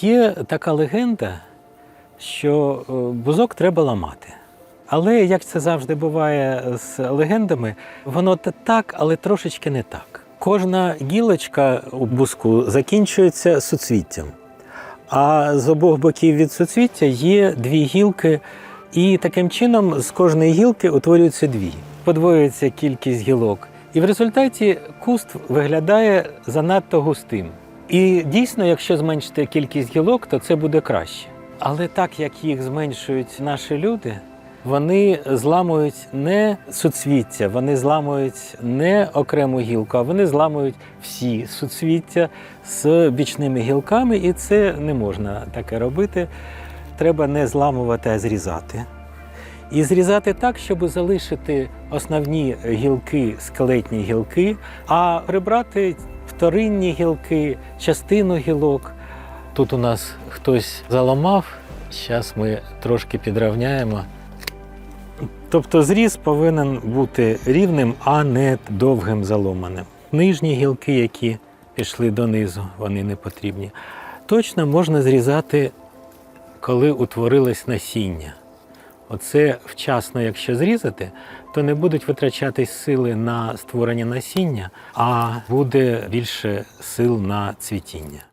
Є така легенда, що е, бузок треба ламати. Але як це завжди буває з легендами, воно так, але трошечки не так. Кожна гілочка у бузку закінчується суцвіттям. А з обох боків від суцвіття є дві гілки, і таким чином з кожної гілки утворюються дві. Подвоюється кількість гілок. І в результаті куст виглядає занадто густим. І дійсно, якщо зменшити кількість гілок, то це буде краще. Але так як їх зменшують наші люди, вони зламують не суцвіття, вони зламують не окрему гілку, а вони зламують всі суцвіття з бічними гілками, і це не можна таке робити. Треба не зламувати, а зрізати. І зрізати так, щоб залишити основні гілки, скелетні гілки, а прибрати вторинні гілки, частину гілок. Тут у нас хтось заламав, зараз ми трошки підравняємо. Тобто зріз повинен бути рівним, а не довгим заломаним. Нижні гілки, які пішли донизу, вони не потрібні. Точно можна зрізати, коли утворилось насіння. Оце вчасно, якщо зрізати, то не будуть витрачатись сили на створення насіння, а буде більше сил на цвітіння.